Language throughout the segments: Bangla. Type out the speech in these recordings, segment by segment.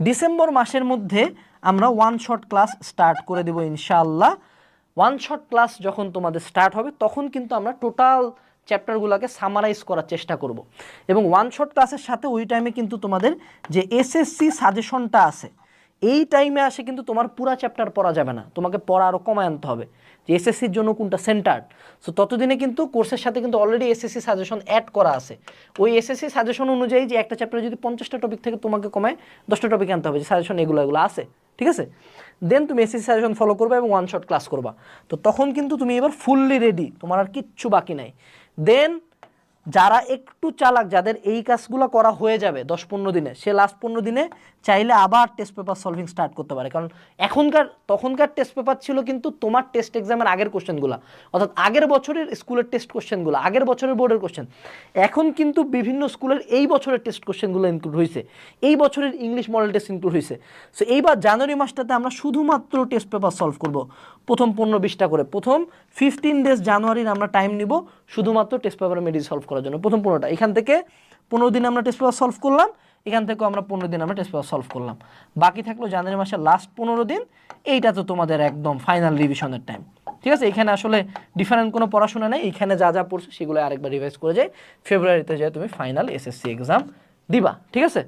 ডিসেম্বর মাসের মধ্যে আমরা ওয়ান শট ক্লাস স্টার্ট করে দেব ইনশাআল্লাহ। ওয়ান শট ক্লাস যখন তোমাদের স্টার্ট হবে, তখন কিন্তু আমরা টোটাল চ্যাপ্টারগুলোকে সামারাইজ করার চেষ্টা করব। এবং ওয়ান শট ক্লাসের সাথে ওই টাইমে কিন্তু তোমাদের যে এসএসসি সাজেশনটা আছে এই টাইমে আসে কিন্তু তোমার পুরা চ্যাপ্টার পড়া যাবে না। তোমাকে পড়া আরও কমায় আনতে হবে। যে এসএসসির জন্য কোনটা সেন্টার্ড সো ততদিনে কিন্তু কোর্সের সাথে কিন্তু অলরেডি এসএসসি সাজেশন অ্যাড করা আছে। ওই এসএসসি সাজেশন অনুযায়ী যে একটা চ্যাপ্টারে যদি পঞ্চাশটা টপিক থেকে তোমাকে কমায়, দশটা টপিক আনতে হবে যে সাজেশন এগুলো এগুলো আছে। ঠিক আছে? দেন তুমি এসএসসি সাজেশন ফলো করবে এবং ওয়ান শট ক্লাস করবা। তো তখন কিন্তু তুমি এবার ফুললি রেডি তোমার আর কিচ্ছু বাকি নাই। দেন যারা একটু চালাক, যাদের এই কাজগুলো করা হয়ে যাবে দশ পনেরো দিনে, সে লাস্ট পনেরো দিনে চাইলে আবার টেস্ট পেপার সলভিং স্টার্ট করতে পারে। কারণ এখনকার, তখনকার টেস্ট পেপার ছিল কিন্তু তোমার টেস্ট এক্সামের আগের কোশ্চেনগুলো অর্থাৎ আগের বছরের স্কুলের টেস্ট কোশ্চেনগুলো আগের বছরের বোর্ডের কোশ্চেন এখন কিন্তু বিভিন্ন স্কুলের এই বছরের টেস্ট কোশ্চেনগুলো ইনক্লুড হয়েছে এই বছরের ইংলিশ মডেল টেস্ট ইনক্লুড হয়েছে সো এইবার জানুয়ারি মাসটাতে আমরা শুধুমাত্র টেস্ট পেপার সলভ করব। প্রথম পনেরো বিশটা করে। প্রথম ফিফটিন ডেজ জানুয়ারির আমরা টাইম নিব শুধুমাত্র টেস্ট পেপার মেডিস সলভ করার জন্য। প্রথম পনেরোটা। এখান থেকে পনেরো দিন আমরা টেস্ট পেপার সলভ করলাম। এখান থেকেও আমরা পনেরো দিন আমরা টেস্ট পেপার সলভ করলাম। বাকি থাকল জানুয়ারি মাসের লাস্ট পনেরো দিন। এইটা তো তোমাদের একদম ফাইনাল রিভিশনের টাইম ঠিক আছে? এখানে আসলে ডিফারেন্ট কোনো পড়াশোনা নেই। এখানে যা যা পড়ছে সেগুলো আরেকবার রিভাইজ করে যায় ফেব্রুয়ারিতে যায় তুমি ফাইনাল এসএসসি এক্সাম দিবা, ঠিক আছে?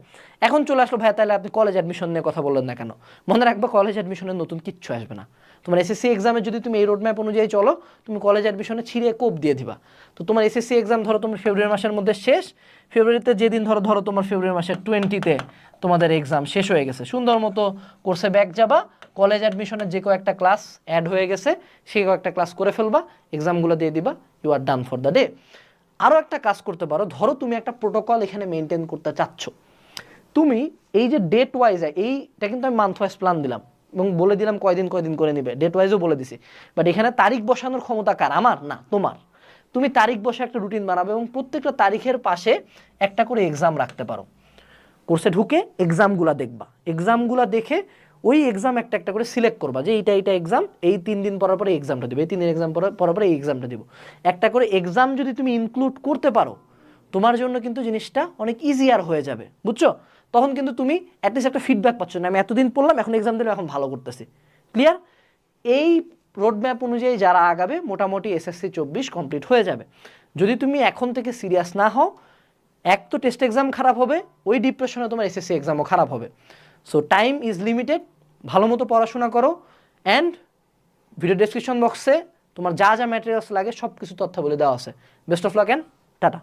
এখন চলে আসলো, ভাইয়া, তাহলে আপনি কলেজ অ্যাডমিশন নিয়ে কথা বললেন না কেন? মনে রাখবা কলেজ অ্যাডমিশনের নতুন কিচ্ছু আসবে না। তোমার এসএসসি এক্সামে যদি তুমি এই রোডম্যাপ অনুযায়ী চলো, তুমি কলেজ অ্যাডমিশনে ছিঁড়ে কোপ দিয়ে দিবা। তো তোমার এসএসসি এক্সাম ধরো তোমার ফেব্রুয়ারি মাসের মধ্যে শেষ ফেব্রুয়ারিতে যেদিন ধরো ধরো তোমার ফেব্রুয়ারি মাসের টোয়েন্টিতে তোমাদের এক্সাম শেষ হয়ে গেছে। সুন্দর মতো কোর্সে ব্যাক যাবা কলেজ অ্যাডমিশনের যে কয়েকটা ক্লাস অ্যাড হয়ে গেছে, সেই কয়েকটা ক্লাস করে ফেলবা এক্সামগুলো দিয়ে দিবা you are done for the day আরও একটা কাজ করতে পারো। ধরো তুমি একটা প্রোটোকল এখানে মেনটেন করতে চাচ্ছ। তুমি এই যে ডেট ওয়াইজ এইটা কিন্তু আমি মান্থ ওয়াইজ প্ল্যান দিলাম। এবং বলে দিলাম কয়দিন কয়দিন করে নিবে। ডেট ওয়াইজও বলে দিছি। বাট এখানে তারিখ বসানোর ক্ষমতা কার? আমার? না, তোমার। তুমি তারিখ বসে একটা রুটিন বানাবে এবং প্রত্যেকটা তারিখের পাশে একটা করে এক্সাম রাখতে পারো। কোর্সে ঢুকে এক্সামগুলো দেখবা। এক্সামগুলো দেখে ওই এক্সাম একটা একটা করে সিলেক্ট করবা যে এইটা এইটা এক্সাম এই তিন দিন পর পরে এক্সামটা দেবে, এই তিন দিন এক্সাম পর পরে এই এক্সামটা দিব। একটা করে এক্সাম যদি তুমি ইনক্লুড করতে পারো, তোমার জন্য কিন্তু জিনিসটা অনেক ইজিয়ার হয়ে যাবে, বুঝছ? তখন কিন্তু তুমি অ্যাটলিস্ট একটা ফিডব্যাক পাচ্ছ না আমি এতদিন পড়লাম, এখন এক্সাম দিলাম, এখন ভালো করতেছি। ক্লিয়ার এই রোডম্যাপ অনুযায়ী যারা আগাবে, মোটামুটি এসএসসি চব্বিশ কমপ্লিট হয়ে যাবে। যদি তুমি এখন থেকে সিরিয়াস না হও, এক তো টেস্ট এক্সাম খারাপ হবে, ওই ডিপ্রেশনে তোমার এসএসসি এক্সামও খারাপ হবে। সো টাইম ইজ লিমিটেড ভালো মতো পড়াশোনা করো অ্যান্ড ভিডিও ডেসক্রিপশন বক্সে তোমার যা যা ম্যাটেরিয়ালস লাগে সব কিছু তথ্য বলে দেওয়া আছে। Best of luck and tata